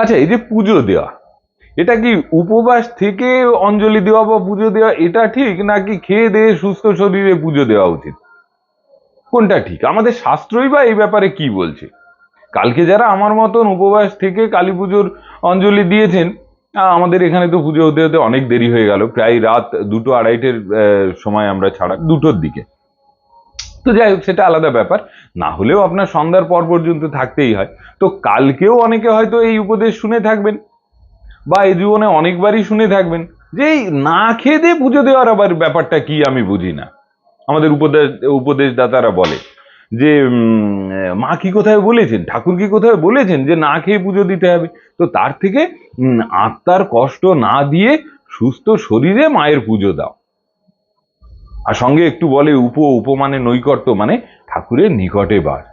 আচ্ছা এই যে পুজো দেওয়া, এটা কি উপবাস থেকে অঞ্জলি দেওয়া বা পুজো দেওয়া, এটা ঠিক নাকি খেয়ে দিয়ে সুস্থ শরীরে পুজো দেওয়া উচিত? কোনটা ঠিক? আমাদের শাস্ত্রই বা এই ব্যাপারে কি বলছে? কালকে যারা আমার মতন উপবাস থেকে কালী পুজোর অঞ্জলি দিয়েছেন আমাদের এখানে তো পুজো হতে হতে অনেক দেরি হয়ে গেল। প্রায় রাত দুটো আড়াইটের সময় আমরা ছাড়া, দুটোর দিকে। তো যাই হোক, সেটা আলাদা ব্যাপার। না হলেও আপনার সন্ধ্যার পর পর্যন্ত থাকতেই হয়। তো কালকেও অনেকে হয়তো এই উপদেশ শুনে থাকবেন বা এই জীবনে অনেকবারই শুনে থাকবেন যে না খেয়ে দিয়ে পুজো দেওয়ার আবার ব্যাপারটা কি আমি বুঝি না। আমাদের উপদেশ, উপদেশদাতারা বলে যে মা কি কোথায় বলেছেন? ঠাকুর কি কোথায় বলেছেন যে না খেয়ে পুজো দিতে হবে? তো তার থেকে আত্মার কষ্ট না দিয়ে সুস্থ শরীরে মায়ের পুজো দাও। আর সঙ্গে একটু বলে উপ উপমানে নৈকট্য মানে ঠাকুরের নিকটে বাস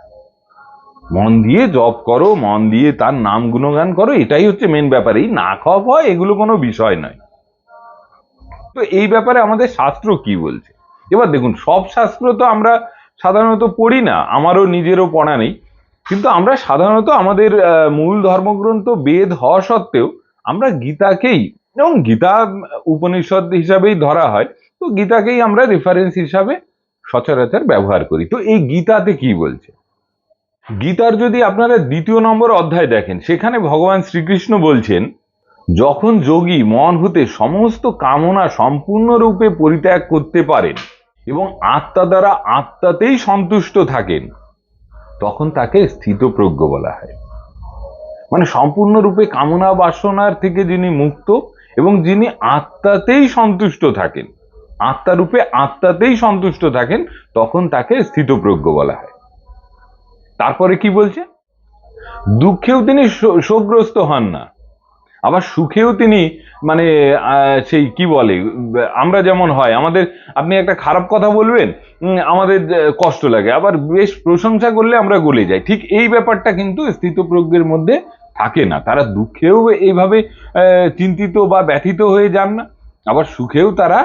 মন দিয়ে জপ করো, মন দিয়ে তার নাম গুণগান করো, এটাই হচ্ছে মেন ব্যাপার। এই না খাওয়া হয় এগুলো কোনো বিষয় নয়। তো এই ব্যাপারে আমাদের শাস্ত্র কি বলছে? এবার দেখুন, সব শাস্ত্র তো আমরা সাধারণত পড়ি না, আমারও নিজেরও পড়া নেই। কিন্তু আমরা সাধারণত আমাদের মূল ধর্মগ্রন্থ বেদ হওয়া সত্ত্বেও আমরা গীতাকেই, এবং গীতা উপনিষদ হিসাবেই ধরা হয়। তো গীতাকেই আমরা রেফারেন্স হিসাবে সচরাচর ব্যবহার করি। তো এই গীতাতে কি বলছে? গীতার যদি আপনারা দ্বিতীয় নম্বর অধ্যায় দেখেন, সেখানে ভগবান শ্রীকৃষ্ণ বলছেন, যখন যোগী মন হতে সমস্ত কামনা সম্পূর্ণরূপে পরিত্যাগ করতে পারেন এবং আত্মা দ্বারা আত্মাতেই সন্তুষ্ট থাকেন, তখন তাকে স্থিতপ্রজ্ঞ বলা হয়। মানে সম্পূর্ণরূপে কামনা বাসনার থেকে যিনি মুক্ত এবং যিনি আত্মাতেই সন্তুষ্ট থাকেন আত্মারূপে আত্মাতেই সন্তুষ্ট থাকেন, তখন তাকে স্থিতপ্রজ্ঞ বলা হয়। তারপরে কি বলছে? দুঃখেও তিনি শোকগ্রস্ত হন না। আবার সুখেও তিনি মানে সেই কি বলে, আমরা যেমন হয়, আমাদের, আপনি একটা খারাপ কথা বলবেন আমাদের কষ্ট লাগে। আবার বেশ প্রশংসা করলে আমরা গলে যাই। ঠিক এই ব্যাপারটা কিন্তু স্থিতপ্রজ্ঞের মধ্যে থাকে না। তারা দুঃখেও এইভাবে চিন্তিত বা ব্যথিত হয়ে যান না। আবার সুখেও তারা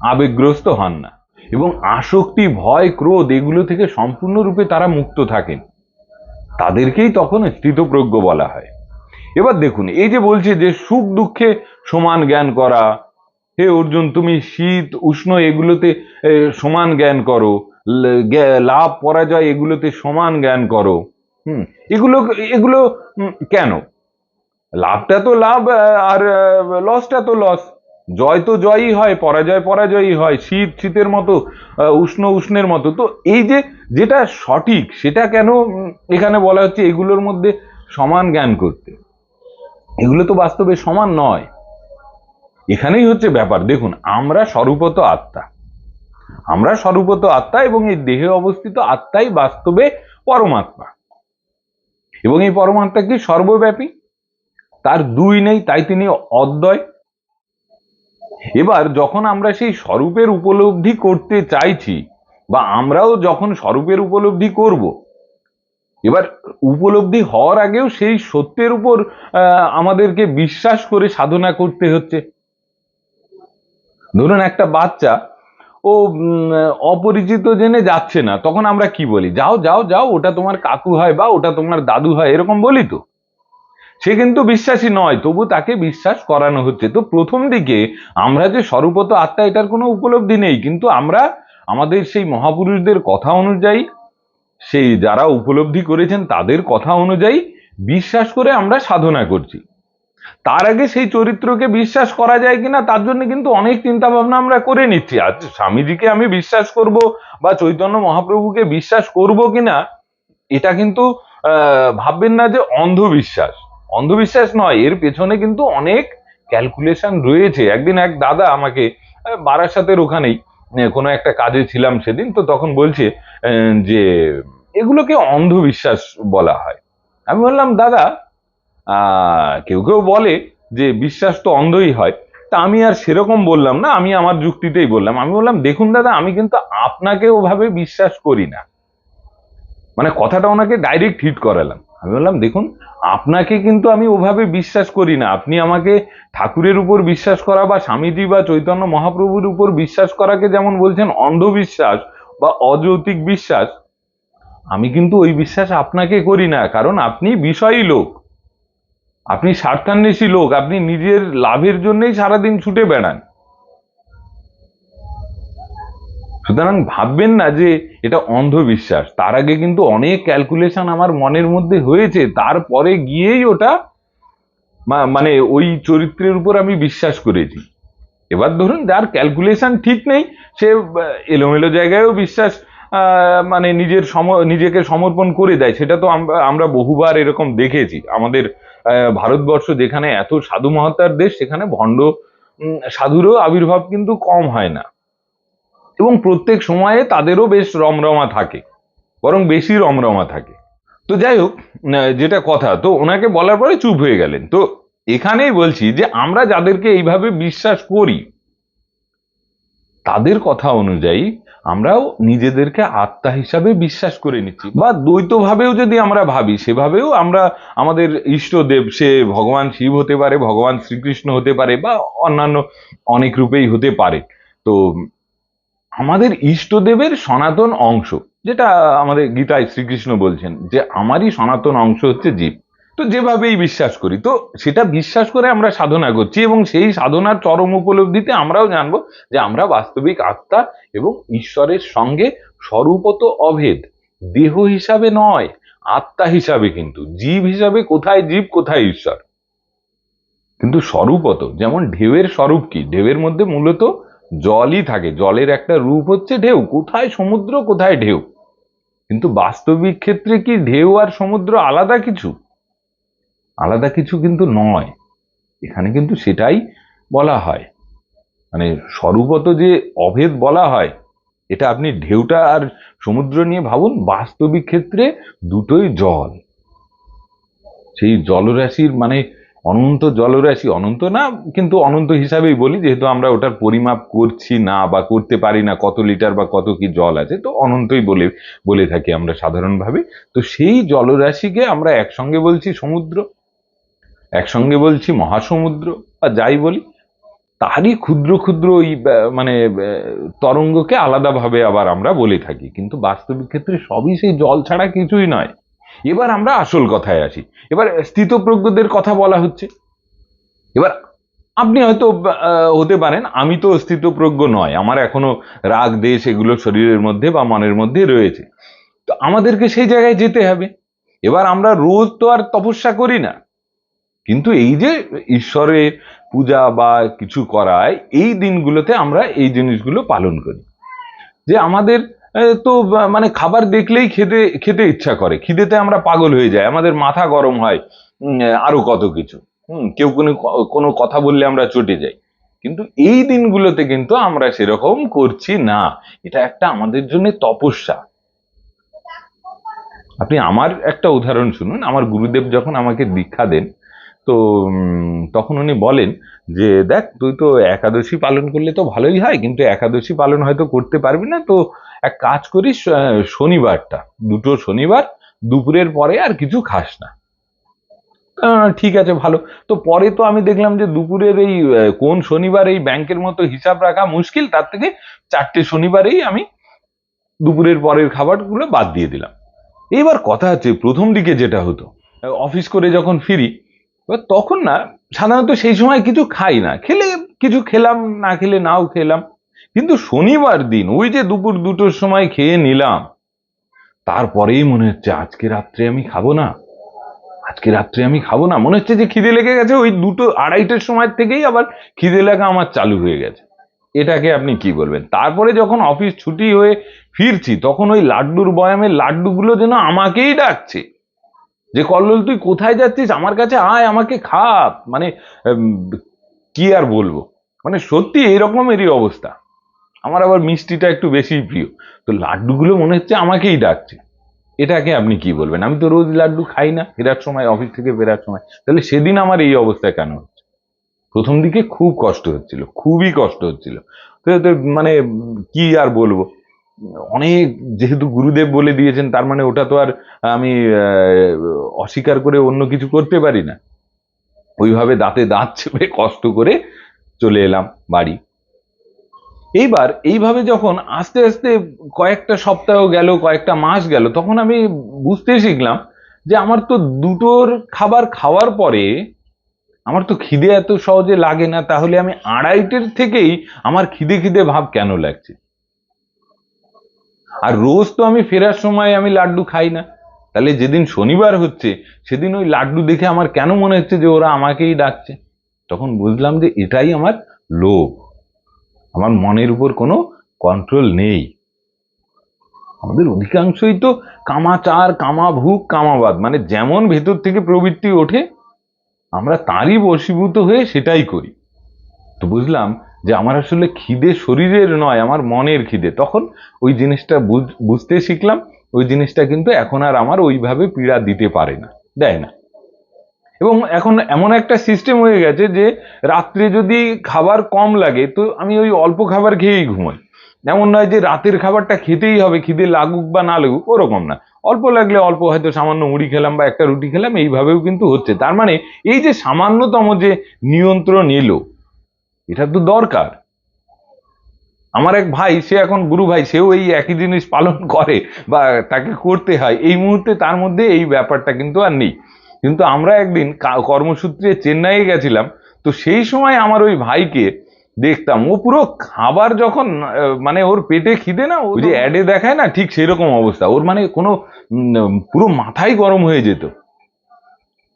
আবেগগ্রস্ত হন না এবং আসক্তি, ভয়, ক্রোধ এগুলো থেকে সম্পূর্ণরূপে তারা মুক্ত থাকেন। তাদেরকেই তখন স্থিতপ্রজ্ঞ বলা হয়। এবার দেখুন, এই যে বলছে যে সুখ দুঃখে সমান জ্ঞান করা, হে অর্জুন, তুমি শীত, উষ্ণ এগুলোতে সমান জ্ঞান করো লাভ, পরাজয় এগুলোতে সমান জ্ঞান করো। হুম, এগুলো এগুলো কেন? লাভটা তো লাভ আর লসটা তো লস। জয় তো জয়ই হয়, পরাজয় পরাজয়ই হয়, শীত শীতের মতো উষ্ণ উষ্ণের মতো। তো এই যে, যেটা সঠিক, সেটা কেন এখানে বলা হচ্ছে এগুলোর মধ্যে সমান জ্ঞান করতে? এগুলো তো বাস্তবে সমান নয়। এখানেই হচ্ছে ব্যাপার। দেখুন, আমরা স্বরূপত আত্মা। আমরা স্বরূপত আত্মা এবং এই দেহে অবস্থিত আত্মাই বাস্তবে পরমাত্মা। এবং এই পরমাত্মা কি সর্বব্যাপী? তার দুই নেই, তাই তিনি অদ্বয়। এবার যখন আমরা সেই স্বরূপের উপলব্ধি করতে চাইছি, বা আমরাও যখন স্বরূপের উপলব্ধি করব, এবার উপলব্ধি হওয়ার আগেও সেই সত্যের উপর আমাদেরকে বিশ্বাস করে সাধনা করতে হচ্ছে। ধরুন একটা বাচ্চা, ও অপরিচিত জেনে যাচ্ছে না, তখন আমরা কি বলি? যাও যাও যাও, ওটা তোমার কাকু হয় বা ওটা তোমার দাদু হয়, এরকম বলি তো? সে কিন্তু বিশ্বাসী নয়, তবু তাকে বিশ্বাস করানো হচ্ছে। তো প্রথম দিকে আমরা যে স্বরূপত আত্মা, এটার কোনো উপলব্ধি নেই, কিন্তু আমরা আমাদের সেই মহাপুরুষদের কথা অনুযায়ী, সেই যারা উপলব্ধি করেছেন তাদের কথা অনুযায়ী বিশ্বাস করে আমরা সাধনা করছি। তার আগে সেই চরিত্রকে বিশ্বাস করা যায় কিনা, তার জন্য কিন্তু অনেক চিন্তা ভাবনা আমরা করে নিচ্ছি। আজ স্বামীজিকে আমি বিশ্বাস করব বা চৈতন্য মহাপ্রভুকে বিশ্বাস করব কিনা, এটা কিন্তু ভাববেন না যে অন্ধবিশ্বাস। অন্ধবিশ্বাস নয়, এর পেছনে কিন্তু অনেক ক্যালকুলেশন রয়েছে। একদিন এক দাদা আমাকে বারাসাতের ওখানেই কোনো একটা কাজে ছিলাম সেদিন, তো তখন বলছে যে এগুলোকে অন্ধবিশ্বাস বলা হয়। আমি বললাম, দাদা কেউ কেউ বলে যে বিশ্বাস তো অন্ধই হয়। তা আমি আর সেরকম বললাম না, আমি আমার যুক্তিতেই বললাম। আমি বললাম, দেখুন দাদা, আমি কিন্তু আপনাকে ওভাবে বিশ্বাস করি না। মানে কথাটা ওনাকে ডাইরেক্ট হিট করালাম। আমি বললাম, দেখুন আপনাকে কিন্তু আমি ওভাবে বিশ্বাস করি না। আপনি আমাকে ঠাকুরের উপর বিশ্বাস করা বা স্বামীজি বা চৈতন্য মহাপ্রভুর উপর বিশ্বাস করাকে যেমন বলছেন অন্ধবিশ্বাস বা অযৌতিক বিশ্বাস, আমি কিন্তু ওই বিশ্বাস আপনাকে করি না। কারণ আপনি বিষয়ী লোক। আপনি স্বার্থান্বেষী লোক। আপনি নিজের লাভের জন্যই সারাদিন ছুটে বেড়ান। সুতরাং ভাববেন না যে এটা অন্ধবিশ্বাস। তার আগে কিন্তু অনেক ক্যালকুলেশন আমার মনের মধ্যে হয়েছে, তারপরে গিয়েই ওটা মানে ওই চরিত্রের উপর আমি বিশ্বাস করেছি। এবার ধরুন, যার ক্যালকুলেশন ঠিক নেই, সে এলোমেলো জায়গায়ও বিশ্বাস মানে নিজের সম, নিজেকে সমর্পণ করে দেয়। সেটা তো আমরা বহুবার এরকম দেখেছি। আমাদের ভারতবর্ষ যেখানে এত সাধু মহাত্মার দেশ, সেখানে ভণ্ড সাধুরও আবির্ভাব কিন্তু কম হয় না। এবং প্রত্যেক সময়ে তাদেরও বেশ রমরমা থাকে, বরং বেশি রমরমা থাকে। তো যাই হোক যেটা কথা, তো ওনাকে বলার পরে চুপ হয়ে গেলেন। তো এখানেই বলছি যে, আমরা যাদেরকে এইভাবে বিশ্বাস করি, তাদের কথা অনুযায়ী আমরাও নিজেদেরকে আত্মা হিসাবে বিশ্বাস করে নিচ্ছি। বা দ্বৈতভাবেও যদি আমরা ভাবি, সেভাবেও আমরা আমাদের ইষ্টদেব, সে ভগবান শিব হতে পারে, ভগবান শ্রীকৃষ্ণ হতে পারে, বা অন্যান্য অনেক রূপেই হতে পারে। তো আমাদের ইষ্টদেবের সনাতন অংশ, যেটা আমাদের গীতায় শ্রীকৃষ্ণ বলছেন, যে আমারই সনাতন অংশ হচ্ছে জীব। তো যেভাবেই বিশ্বাস করি, তো সেটা বিশ্বাস করে আমরা সাধনা করছি এবং সেই সাধনার চরম উপলব্ধিতে আমরাও জানব যে আমরা বাস্তবিক আত্মা এবং ঈশ্বরের সঙ্গে স্বরূপত অভেদ। দেহ হিসাবে নয়, আত্মা হিসাবে কিন্তু। জীব হিসাবে কোথায় জীব, কোথায় ঈশ্বর? কিন্তু স্বরূপত, যেমন ঢেউয়ের স্বরূপ কি? ঢেউয়ের মধ্যে মূলত জলই থাকে। জলের একটা রূপ হচ্ছে ঢেউ। কোথায় সমুদ্র, কোথায় ঢেউ? কিন্তু বাস্তবিক ক্ষেত্রে কি ঢেউ আর সমুদ্র আলাদা কিছু? আলাদা কিছু কিন্তু নয়। এখানে কিন্তু সেটাই বলা হয়। মানে স্বরূপত যে অভেদ বলা হয়, এটা আপনি ঢেউটা আর সমুদ্র নিয়ে ভাবুন, বাস্তবিক ক্ষেত্রে দুটোই জল। সেই জলরাশির মানে অনন্ত জলরাশি, অনন্ত না, কিন্তু অনন্ত হিসাবেই বলি, যেহেতু আমরা ওটার পরিমাপ করছি না বা করতে পারি না কত লিটার বা কত কি জল আছে, তো অনন্তই বলে বলে থাকি আমরা সাধারণভাবে। তো সেই জলরাশিকে আমরা একসঙ্গে বলছি সমুদ্র, একসঙ্গে বলছি মহাসমুদ্র, বা যাই বলি, তারই ক্ষুদ্র ক্ষুদ্র ওই মানে তরঙ্গকে আলাদাভাবে আবার আমরা বলে থাকি। কিন্তু বাস্তবিক ক্ষেত্রে সবই সেই জল ছাড়া কিছুই নয়। এবার আমরা আসল কথায় আসি। এবার স্থিতপ্রজ্ঞদের কথা বলা হচ্ছে। এবার আপনি হয়তো হতে পারেন, আমি তো স্থিতপ্রজ্ঞ নয়। আমার এখনও রাগ, দেশ এগুলো শরীরের মধ্যে বা মনের মধ্যে রয়েছে। তো আমাদেরকে সেই জায়গায় যেতে হবে। এবার আমরা রোজ তো আর তপস্যা করি না। কিন্তু এই যে ঈশ্বরের পূজা বা কিছু করায়, এই দিনগুলোতে আমরা এই জিনিসগুলো পালন করি। যে আমাদের তো মানে খাবার দেখলেই খেতে খেতে ইচ্ছা করে। খিদেতে আমরা পাগল হয়ে যাই। আমাদের মাথা গরম হয় আরও কত কিছু। হুম, কেউ কোনো কোনো কথা বললে আমরা চটে যাই। কিন্তু এই দিনগুলোতে কিন্তু আমরা সেরকম করছি না। এটা একটা আমাদের জন্য তপস্যা। আপনি আমার একটা উদাহরণ শুনুন। আমার গুরুদেব যখন আমাকে দীক্ষা দেন তো তখন উনি বলেন যে, দেখ, তুই তো একাদশী পালন করলে তো ভালোই হয়, কিন্তু একাদশী পালন হয়তো করতে পারবি না। তো এক কাজ করিস শনিবারটা, দুটো শনিবার, দুপুরের পরে আর কিছু খাস না। ঠিক আছে, ভালো। তো পরে তো আমি দেখলাম যে, দুপুরের এই কোন শনিবার এই ব্যাংকের মতো হিসাব রাখা মুশকিল, তার থেকে চারটে শনিবারেই আমি দুপুরের পরের খাবারগুলো বাদ দিয়ে দিলাম। এবার কথা হচ্ছে, প্রথম দিকে যেটা হতো, অফিস করে যখন ফিরি এবার তখন না, সাধারণত সেই সময় কিছু খাই না। খেলে কিছু খেলাম, না খেলে নাও খেলাম। কিন্তু শনিবার দিন ওই যে দুপুর দুটোর সময় খেয়ে নিলাম, তারপরেই মনে হচ্ছে আজকে রাত্রে আমি খাব না। আজকে রাত্রে আমি খাব না। মনে হচ্ছে যে খিদে লেগে গেছে, ওই দুটো আড়াইটের সময় থেকেই আবার খিদে লাগা আমার চালু হয়ে গেছে। এটাকে আপনি কি বলবেন? তারপরে যখন অফিস ছুটি হয়ে ফিরছি, তখন ওই লাড্ডুর বয়ামের লাড্ডুগুলো যেন আমাকেই ডাকছে। যে, কল্লোল, তুই কোথায় যাচ্ছিস? আমার কাছে আয়, আমাকে খা। মানে কি আর বলব? মানে সত্যি এরকমেরই অবস্থা। আমার আবার মিষ্টিটা একটু বেশি প্রিয়। তো লাড্ডুগুলো মনে হচ্ছে আমাকেই ডাকছে। এটাকে আপনি কি বলবেন? আমি তো রোজ লাড্ডু খাই না, ফেরার সময়, অফিস থেকে ফেরার সময়। তাহলে সেদিন আমার এই অবস্থা কেন হচ্ছে? প্রথম দিকে খুব কষ্ট হচ্ছিল, খুবই কষ্ট হচ্ছিল। তো তো মানে কি আর বলব? অনেক যেহেতু গুরুদেব বলে দিয়েছেন, তার মানে ওটা তো আর আমি অস্বীকার করে অন্য কিছু করতে পারি না। ওইভাবে দাঁতে দাঁত চেপে কষ্ট করে চলে এলাম বাড়ি। এইবার এইভাবে যখন আস্তে আস্তে কয়েকটা সপ্তাহ গেল, কয়েকটা মাস গেল, তখন আমি বুঝতে শিখলাম যে আমার তো দুটোর খাবার খাওয়ার পরে আমার তো খিদে এত সহজে লাগে না, তাহলে আমি আড়াইটের থেকেই আমার খিদে খিদে ভাব কেন লাগছে? আর রোজ তো আমি ফেরার সময় আমি লাড্ডু খাই না। তাহলে যেদিন শনিবার হচ্ছে, সেদিন ওই লাড্ডু দেখে আমার কেন মনে হচ্ছে যে ওরা আমাকেই ডাকছে? তখন বুঝলাম যে এটাই আমার লোভ। আমার মনের উপর কোনো কন্ট্রোল নেই। আমাদের অধিকাংশই তো কামাচার কামাভুক কামাবাদ মানে যেমন ভেতর থেকে প্রবৃত্তি ওঠে, আমরা তারই বশীভূত হয়ে সেটাই করি। তো বুঝলাম যে আমার আসলে খিদে শরীরের নয়, আমার মনের খিদে। তখন ওই জিনিসটা বুঝ- বুঝতে শিখলাম, ওই জিনিসটা কিন্তু এখন আর আমার ওইভাবে পীড়া দিতে পারে না, দেয় না। এবং এখন এমন একটা সিস্টেম হয়ে গেছে যে রাত্রে যদি খাবার কম লাগে, তো আমি ওই অল্প খাবার খেয়েই ঘুমাই। এমন নয় যে রাতের খাবারটা খেতেই হবে, খিদে লাগুক বা না লাগুক, ওরকম না। অল্প লাগলে অল্প হয়তো সামান্য মুড়ি খেলাম বা একটা রুটি খেলাম, এইভাবেও কিন্তু হচ্ছে। তার মানে এই যে সামান্যতম যে নিয়ন্ত্রণ এলো এটা তো দরকার। আমার এক ভাই সে এখন গুরু ভাই সেও এই একই জিনিস পালন করে বা তাকে করতে হয়। এই মুহূর্তে তার মধ্যে এই ব্যাপারটা কিন্তু আর নেই। কিন্তু আমরা একদিন কর্মসূত্রে চেন্নাইয়ে গেছিলাম তো সেই সময় আমার ওই ভাইকে দেখতাম। ও পুরো খাবার যখন মানে ওর পেটে খিদে না ওই যে অ্যাডে দেখায় না ঠিক সেরকম অবস্থা। ওর মানে কোনো পুরো মাথাই গরম হয়ে যেত।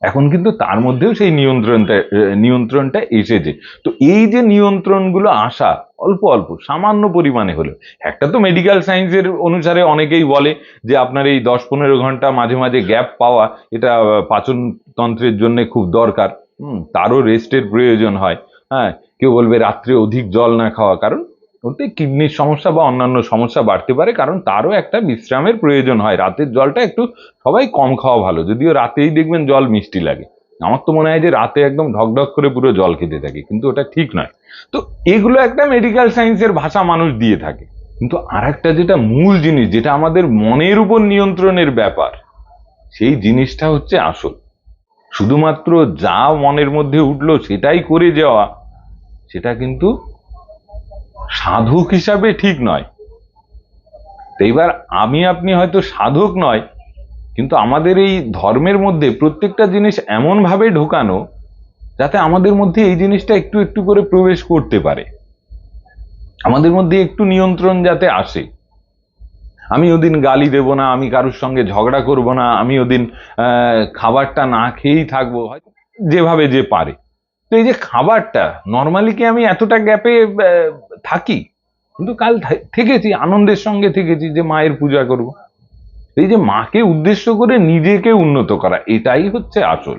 এখন কিন্তু তার মধ্যেও সেই নিয়ন্ত্রণটা নিয়ন্ত্রণটা এসেছে। তো এই যে নিয়ন্ত্রণগুলো আসা অল্প অল্প সামান্য পরিমাণে হলো একটা তো মেডিকেল সায়েন্সের অনুসারে অনেকেই বলে যে আপনার এই দশ পনেরো ঘণ্টা মাঝে মাঝে গ্যাপ পাওয়া এটা আহ, পাচন তন্ত্রের জন্য খুব দরকার। হুম তারও রেস্টের প্রয়োজন হয়। হ্যাঁ কেউ বলবে রাত্রে অধিক জল না খাওয়া কারণ ওতে কিডনির সমস্যা বা অন্যান্য সমস্যা বাড়তে পারে, কারণ তারও একটা বিশ্রামের প্রয়োজন হয়। রাতের জলটা একটু সবাই কম খাওয়া ভালো, যদিও রাতেই দেখবেন জল মিষ্টি লাগে। আমার তো মনে হয় যে রাতে একদম ঢকঢক করে পুরো জল খেতে থাকে, কিন্তু ওটা ঠিক নয়। তো এগুলো একটা মেডিকেল সায়েন্সের ভাষা মানুষ দিয়ে থাকে। কিন্তু আর একটা যেটা মূল জিনিস, যেটা আমাদের মনের উপর নিয়ন্ত্রণের ব্যাপার, সেই জিনিসটা হচ্ছে আসল। শুধুমাত্র যা মনের মধ্যে উঠল সেটাই করে যাওয়া, সেটা কিন্তু সাধক হিসাবে ঠিক নয়। তো এবার আমি আপনি হয়তো সাধক নয়, কিন্তু আমাদের এই ধর্মের মধ্যে প্রত্যেকটা জিনিস এমন ভাবে ঢোকানো যাতে আমাদের মধ্যে এই জিনিসটা একটু একটু করে প্রবেশ করতে পারে। আমাদের মধ্যে একটু নিয়ন্ত্রণ যাতে আসে। আমি ওদিন গালি দেব না, আমি কারোর সঙ্গে ঝগড়া করব না, আমি ওদিন খাবারটা না খেয়েই থাকব, হয়তো যেভাবে যে পারে। তো এই যে খাবারটা নর্মালি কি আমি এতটা গ্যাপে থাকি? কিন্তু কাল থেকেছি, আনন্দের সঙ্গে থেকেছি যে মায়ের পূজা করব। এই যে মাকে উদ্দেশ্য করে নিজেকে উন্নত করা, এটাই হচ্ছে আসল।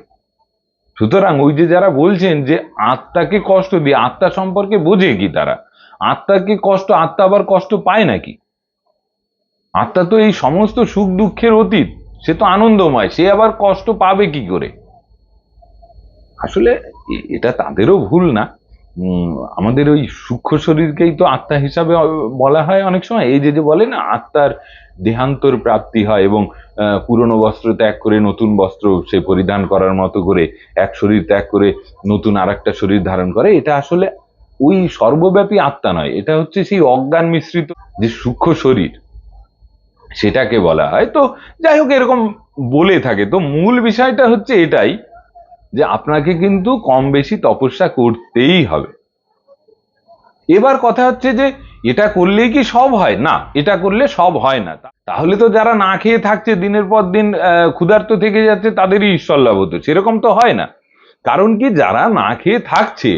সুতরাং ওই যে যারা বলছেন যে আত্মাকে কষ্ট দিয়ে, আত্মা সম্পর্কে বোঝে কি তারা? আত্মাকে কষ্ট, আত্মা আবার কষ্ট পায় নাকি? আত্মা তো এই সমস্ত সুখ দুঃখের অতীত, সে তো আনন্দময়, সে আবার কষ্ট পাবে কি করে? আসলে এটা তাদেরও ভুল না। আমাদের ওই সূক্ষ্ম শরীরকেই তো আত্মা হিসাবে বলা হয় অনেক সময়। এই যে যে বলে না আত্মার দেহান্তর প্রাপ্তি হয় এবং পুরনো বস্ত্র ত্যাগ করে নতুন বস্ত্র সে পরিধান করার মতো করে এক শরীর ত্যাগ করে নতুন আর একটা শরীর ধারণ করে, এটা আসলে ওই সর্বব্যাপী আত্মা নয়। এটা হচ্ছে সেই অজ্ঞান মিশ্রিত যে সূক্ষ্ম শরীর, সেটাকে বলা হয়। তো যাই হোক, এরকম বলে থাকে। তো মূল বিষয়টা হচ্ছে এটাই যে আপনাকে কিন্তু কম বেশি তপস্যা করতেই হবে। এবার কথা হচ্ছে যে, এটা করলেই কি সব হয়? না, এটা করলে সব হয় না। তাহলে তো যারা না খেয়ে থাকছে, দিনের পর দিন ক্ষুধার্ত থেকে যাচ্ছে, তাদেরই ঈশ্বর লাভ হতো সেরকম তো হয় না। কারণ কি, যারা না খেয়ে থাকছে,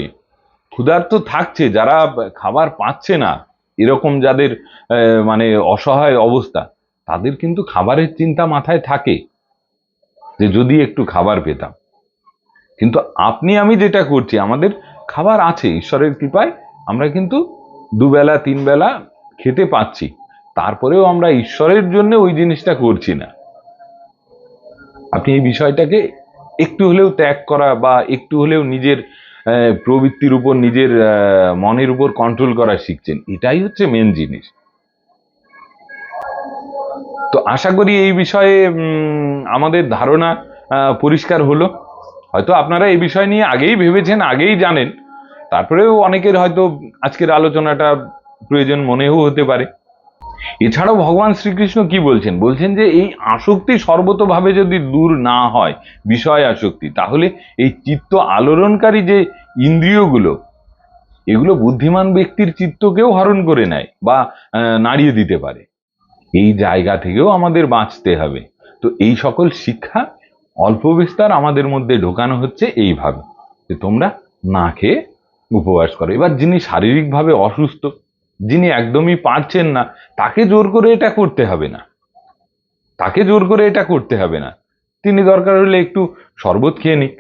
ক্ষুধার্ত থাকছে, যারা খাবার পাচ্ছে না, এরকম যাদের মানে অসহায় অবস্থা, তাদের কিন্তু খাবারের চিন্তা মাথায় থাকে। যে যদি একটু খাবার পেতাম। কিন্তু আপনি, আমি যেটা করছি, আমাদের খাবার আছে, ঈশ্বরের কৃপায় আমরা কিন্তু দুবেলা তিন বেলা খেতে পাচ্ছি। তারপরেও আমরা ঈশ্বরের জন্য ওই জিনিসটা করছি না। আপনি এই বিষয়টাকে একটু হলেও ত্যাগ করা বা একটু হলেও নিজের প্রবৃত্তির উপর, নিজের মনের উপর কন্ট্রোল করা শিখছেন, এটাই হচ্ছে মেন জিনিস। তো আশা করি এই বিষয়ে আমাদের ধারণা পরিষ্কার হলো। হয়তো আপনারা এই বিষয় নিয়ে আগেই ভেবেছেন, আগেই জানেন। তারপরেও অনেকের হয়তো আজকের আলোচনাটা প্রয়োজন মনেও হতে পারে। এছাড়াও ভগবান শ্রীকৃষ্ণ কি বলছেন? বলছেন যে এই আসক্তি সর্বতভাবে যদি দূর না হয়, বিষয় আসক্তি, তাহলে এই চিত্ত আলোড়নকারী যে ইন্দ্রিয়গুলো, এগুলো বুদ্ধিমান ব্যক্তির চিত্তকেও হরণ করে নেয় বা নাড়িয়ে দিতে পারে। এই জায়গা থেকেও আমাদের বাঁচতে হবে। তো এই সকল শিক্ষা অল্প বিস্তার আমাদের মধ্যে ঢোকানো হচ্ছে এইভাবে, যে তোমরা না খেয়ে উপবাস করো। এবার যিনি শারীরিকভাবে অসুস্থ, যিনি একদমই পারছেন না, তাকে জোর করে এটা করতে হবে না। তাকে জোর করে এটা করতে হবে না। তিনি দরকার হলে একটু শরবত খেয়ে নিক।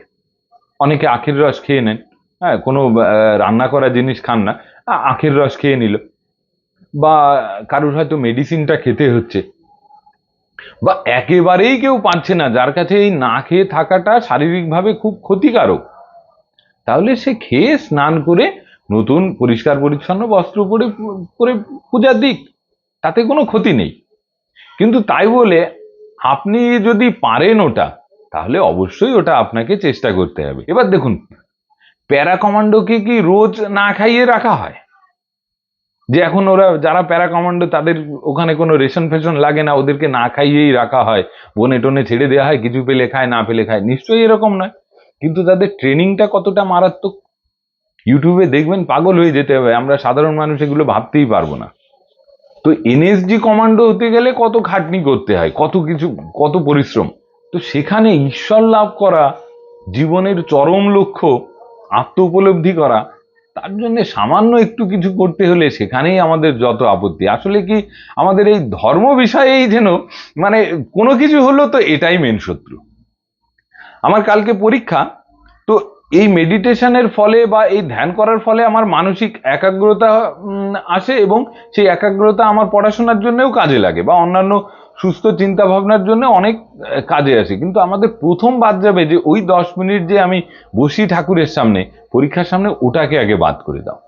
অনেকে আখের রস খেয়ে নেন। হ্যাঁ কোনো রান্না করা জিনিস খান না। আখের রস খেয়ে নিল। বা কারোর হয়তো মেডিসিনটা খেতে হচ্ছে। বা একেবারেই কেউ পাচ্ছে না, যার কাছে এই না খেয়ে থাকাটা শারীরিকভাবে খুব ক্ষতিকারক। তাহলে সে খেয়ে স্নান করে নতুন পরিষ্কার পরিচ্ছন্ন বস্ত্র পরে করে পূজার দিক, তাতে কোনো ক্ষতি নেই। কিন্তু তাই বলে আপনি যদি পারেন ওটা, তাহলে অবশ্যই ওটা আপনাকে চেষ্টা করতে হবে। এবার দেখুন, প্যারা কমান্ডোকে কি রোজ না খাইয়ে রাখা হয়? যে এখন ওরা যারা প্যারা কমান্ডো, তাদের ওখানে কোনো রেশন ফেশন লাগে না, ওদেরকে না খাইয়েই রাখা হয়। বনে টনে ছেড়ে দেওয়া হয়, কিছু পেলে খায়, না পেলে খায়। নিশ্চয়ই এরকম নয়। কিন্তু তাদের ট্রেনিংটা কতটা মারাত্মক? ইউটিউবে দেখবেন পাগল হয়ে যেতে হবে। আমরা সাধারণ মানুষ এগুলো ভাবতেই পারব না। তো এনএসজি কমান্ডো হতে গেলে কত খাটনি করতে হয়, কত কিছু, কত পরিশ্রম? তো সেখানে ঈশ্বর লাভ করা, জীবনের চরম লক্ষ্য আত্ম উপলব্ধি করা তার জন্য সামান্য একটু কিছু করতে হলে সেখানেই আমাদের যত আপত্তি। আসলে কি আমাদের এই ধর্ম বিষয়েই যেন মানে কোনো কিছু হলো তো এটাই মেন শত্রু। আমার কালকে পরীক্ষা, তো এই মেডিটেশনের ফলে বা এই ধ্যান করার ফলে আমার মানসিক একাগ্রতা আসে এবং সেই একাগ্রতা আমার পড়াশোনার জন্যও কাজে লাগে বা অন্যান্য সুস্থ চিন্তা ভাবনার জন্য অনেক কাজে আসে। কিন্তু আমাদের প্রথম বাদ যাবে যে ওই দশ মিনিট যে আমি বসি ঠাকুরের সামনে, পরীক্ষার সামনে ওটাকে আগে বাদ করে দাও।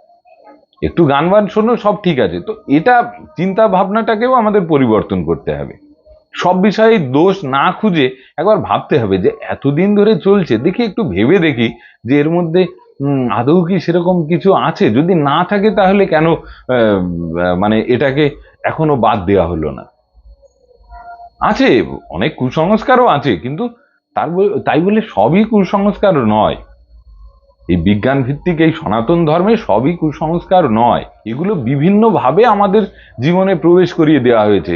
একটু গান বান শোনো, সব ঠিক আছে। তো এটা চিন্তা ভাবনাটাকেও আমাদের পরিবর্তন করতে হবে। সব বিষয়ে দোষ না খুঁজে একবার ভাবতে হবে যে এতদিন ধরে চলছে। দেখি, একটু ভেবে দেখি যে এর মধ্যে আদৌ কি সেরকম কিছু আছে? যদি না থাকে তাহলে কেন মানে এটাকে এখনও বাদ দেওয়া হলো না? আছে, অনেক কুসংস্কারও আছে, কিন্তু তার তাই বলে সবই কুসংস্কার নয়। এই বিজ্ঞান ভিত্তিক এই সনাতন ধর্মে সবই কুসংস্কার নয়। এগুলো বিভিন্নভাবে আমাদের জীবনে প্রবেশ করিয়ে দেওয়া হয়েছে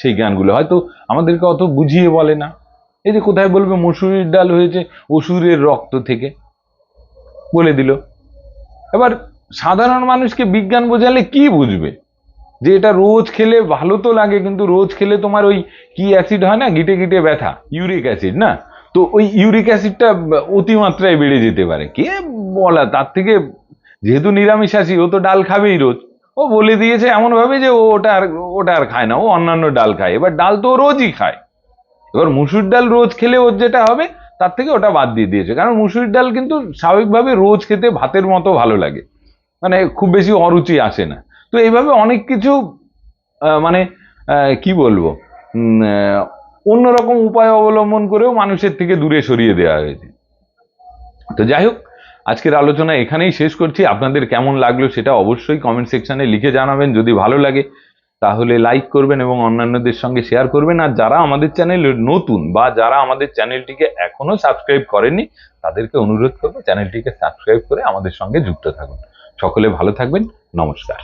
সেই জ্ঞানগুলো। হয়তো আমাদেরকে অত বুঝিয়ে বলে না। এই যে কোথায় বলবে, মসুরির ডাল হয়েছে অসুরের রক্ত থেকে, বলে দিল। এবার সাধারণ মানুষকে বিজ্ঞান বোঝালে কি বুঝবে? যে এটা রোজ খেলে ভালো তো লাগে, কিন্তু রোজ খেলে তোমার ওই কি অ্যাসিড হয় না, গিটে গিটে ব্যথা ইউরিক অ্যাসিড না? তো ওই ইউরিক অ্যাসিডটা অতিমাত্রায় বেড়ে যেতে পারে। কে বলা? তার থেকে যেহেতু নিরামিষাশী, ও তো ডাল খাবেই রোজ। ও বলে দিয়েছে এমনভাবে যে ও ওটা আর ওটা আর খায় না, ও অন্যান্য ডাল খায়। এবার ডাল তো রোজই খায়। এবার মুসুর ডাল রোজ খেলে ওর যেটা হবে, তার থেকে ওটা বাদ দিয়ে দিয়েছে। কারণ মুসুর ডাল কিন্তু স্বাভাবিকভাবে রোজ খেতে ভাতের মতো ভালো লাগে। মানে খুব বেশি অরুচি আসে না। তো এইভাবে অনেক কিছু মানে কি বলব অন্যরকম উপায় অবলম্বন করেও মানুষের থেকে দূরে সরিয়ে দেওয়া হয়েছে। তো যাই হোক, আজকের আলোচনা এখানেই শেষ করছি। আপনাদের কেমন লাগল সেটা অবশ্যই কমেন্ট সেকশনে লিখে জানাবেন। যদি ভালো লাগে, তাহলে লাইক করবেন এবং অন্যান্যদের সঙ্গে শেয়ার করবেন। আর যারা আমাদের চ্যানেল নতুন বা যারা আমাদের চ্যানেলটিকে এখনও সাবস্ক্রাইব করেননি, তাদেরকে অনুরোধ করব চ্যানেলটিকে সাবস্ক্রাইব করে আমাদের সঙ্গে যুক্ত থাকুন। সকলে ভালো থাকবেন। নমস্কার।